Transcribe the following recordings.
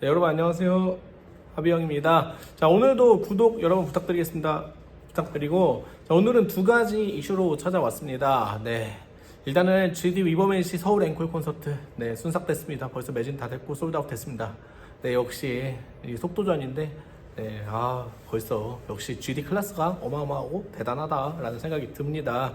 네, 여러분 안녕하세요. 하비영입니다. 자, 오늘도 구독 여러분 부탁드리겠습니다. 부탁드리고, 자, 오늘은 두 가지 이슈로 찾아왔습니다. 네. 일단은 GD 위버맨 씨 서울 앵콜 콘서트, 네, 순삭됐습니다. 벌써 매진 다 됐고, 솔드아웃 됐습니다. 네, 역시 이 속도전인데, 네, 아, 벌써 역시 GD 클래스가 어마어마하고 대단하다라는 생각이 듭니다.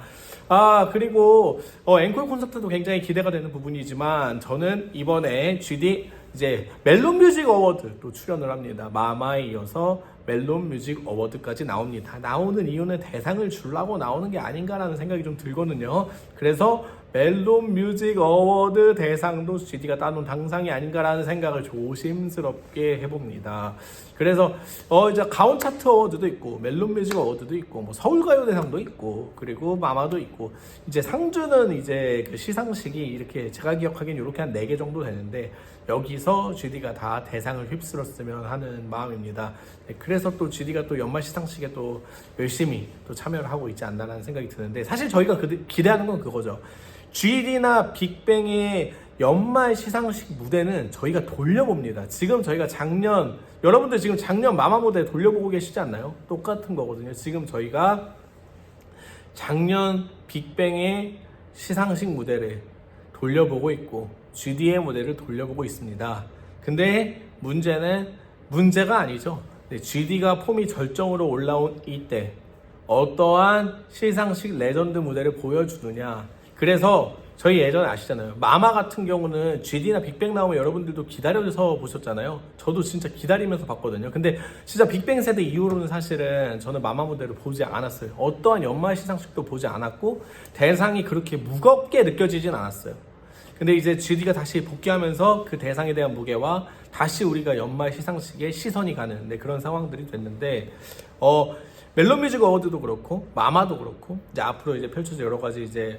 아, 그리고 어, 앵콜 콘서트도 굉장히 기대가 되는 부분이지만 저는 이번에 GD 이제 멜론 뮤직 어워드 또 출연을 합니다. 마마에 이어서 멜론 뮤직 어워드까지 나옵니다. 나오는 이유는 대상을 주려고 나오는 게 아닌가라는 생각이 좀 들거든요. 그래서 멜론 뮤직 어워드 대상도 GD가 따놓은 당상이 아닌가라는 생각을 조심스럽게 해봅니다. 그래서 어 이제 가온 차트 어워드도 있고 멜론 뮤직 어워드도 있고 뭐 서울가요 대상도 있고 그리고 마마도 있고 이제 상주는 이제 그 시상식이 이렇게 제가 기억하기엔 이렇게 한 네 개 정도 되는데 여기서 GD가 다 대상을 휩쓸었으면 하는 마음입니다. 네, 그래 서 또 GD가 또 연말 시상식에 또 열심히 또 참여를 하고 있지 않나라는 생각이 드는데 사실 저희가 그, 기대하는 건 그거죠. GD나 빅뱅의 연말 시상식 무대는 저희가 돌려봅니다. 지금 저희가 작년 여러분들 지금 작년 마마 무대 돌려보고 계시지 않나요? 똑같은 거거든요. 지금 저희가 작년 빅뱅의 시상식 무대를 돌려보고 있고 GD의 무대를 돌려보고 있습니다. 근데 문제는 문제가 아니죠. GD가 폼이 절정으로 올라온 이때 어떠한 시상식 레전드 무대를 보여주느냐. 그래서 저희 예전에 아시잖아요. 마마 같은 경우는 GD나 빅뱅 나오면 여러분들도 기다려서 보셨잖아요. 저도 진짜 기다리면서 봤거든요. 근데 진짜 빅뱅 세대 이후로는 사실은 저는 마마 무대를 보지 않았어요. 어떠한 연말 시상식도 보지 않았고 대상이 그렇게 무겁게 느껴지진 않았어요. 근데 이제 GD가 다시 복귀하면서 그 대상에 대한 무게와 다시 우리가 연말 시상식에 시선이 가는 네, 그런 상황들이 됐는데 어 멜론 뮤직 어워드도 그렇고 마마도 그렇고 이제 앞으로 이제 펼쳐질 여러 가지 이제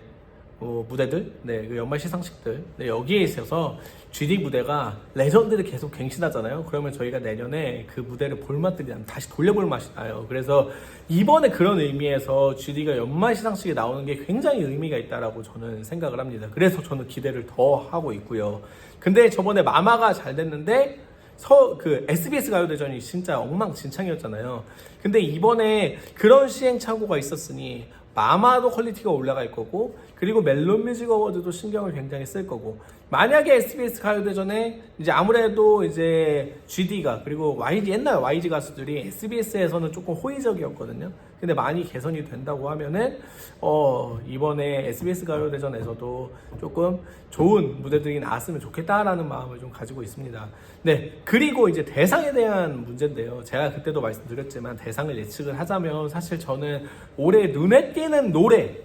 어, 무대들, 네, 그 연말 시상식들, 네, 여기에 있어서 GD 무대가 레전드를 계속 갱신하잖아요. 그러면 저희가 내년에 그 무대를 볼 맛들이 난- 다시 돌려볼 맛이 나요. 그래서 이번에 그런 의미에서 GD가 연말 시상식에 나오는 게 굉장히 의미가 있다라고 저는 생각을 합니다. 그래서 저는 기대를 더 하고 있고요. 근데 저번에 마마가 잘 됐는데 서, 그 SBS 가요대전이 진짜 엉망진창이었잖아요. 근데 이번에 그런 시행착오가 있었으니 마마도 퀄리티가 올라갈 거고 그리고 멜론 뮤직 어워드도 신경을 굉장히 쓸 거고 만약에 SBS 가요대전에 이제 아무래도 이제 GD가 그리고 YG 옛날 YG 가수들이 SBS에서는 조금 호의적이었거든요. 근데 많이 개선이 된다고 하면은 어 이번에 SBS 가요대전에서도 조금 좋은 무대들이 나왔으면 좋겠다라는 마음을 좀 가지고 있습니다. 네 그리고 이제 대상에 대한 문제인데요. 제가 그때도 말씀드렸지만 대상을 예측을 하자면 사실 저는 올해 눈에 띄는 노래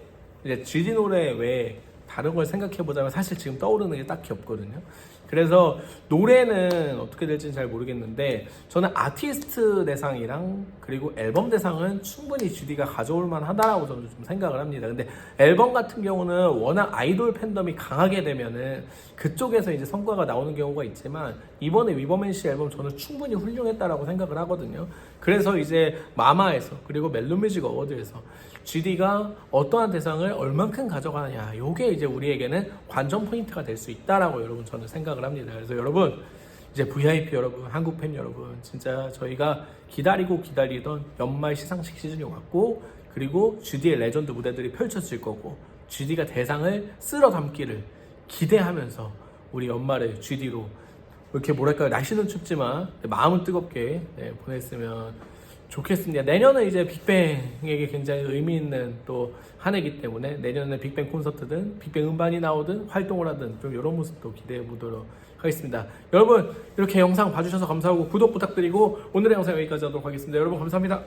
이제 GD 노래 외에 다른 걸 생각해 보자면 사실 지금 떠오르는 게 딱히 없거든요. 그래서 노래는 어떻게 될지는 잘 모르겠는데 저는 아티스트 대상이랑 그리고 앨범 대상은 충분히 GD가 가져올 만하다라고 저는 좀 생각을 합니다. 근데 앨범 같은 경우는 워낙 아이돌 팬덤이 강하게 되면은 그쪽에서 이제 성과가 나오는 경우가 있지만 이번에 위버맨 씨 앨범 저는 충분히 훌륭했다라고 생각을 하거든요. 그래서 이제 마마에서 그리고 멜로뮤직 어워드에서 GD가 어떠한 대상을 얼만큼 가져가느냐 요게 이제 우리에게는 관전 포인트가 될 수 있다라고 여러분 저는 생각을 합니다. 그래서 여러분 이제 VIP 여러분, 한국 팬 여러분, 진짜 저희가 기다리고 기다리던 연말 시상식 시즌이 왔고, 그리고 GD의 레전드 무대들이 펼쳐질 거고, GD가 대상을 쓸어 담기를 기대하면서 우리 연말에 GD로 이렇게 뭐랄까요 날씨는 춥지만 마음은 뜨겁게 네, 보냈으면 좋겠습니다. 내년은 이제 빅뱅에게 굉장히 의미 있는 또 한 해이기 때문에 내년에 빅뱅 콘서트든 빅뱅 음반이 나오든 활동을 하든 좀 이런 모습도 기대해 보도록 하겠습니다. 여러분 이렇게 영상 봐주셔서 감사하고 구독 부탁드리고 오늘의 영상 여기까지 하도록 하겠습니다. 여러분 감사합니다.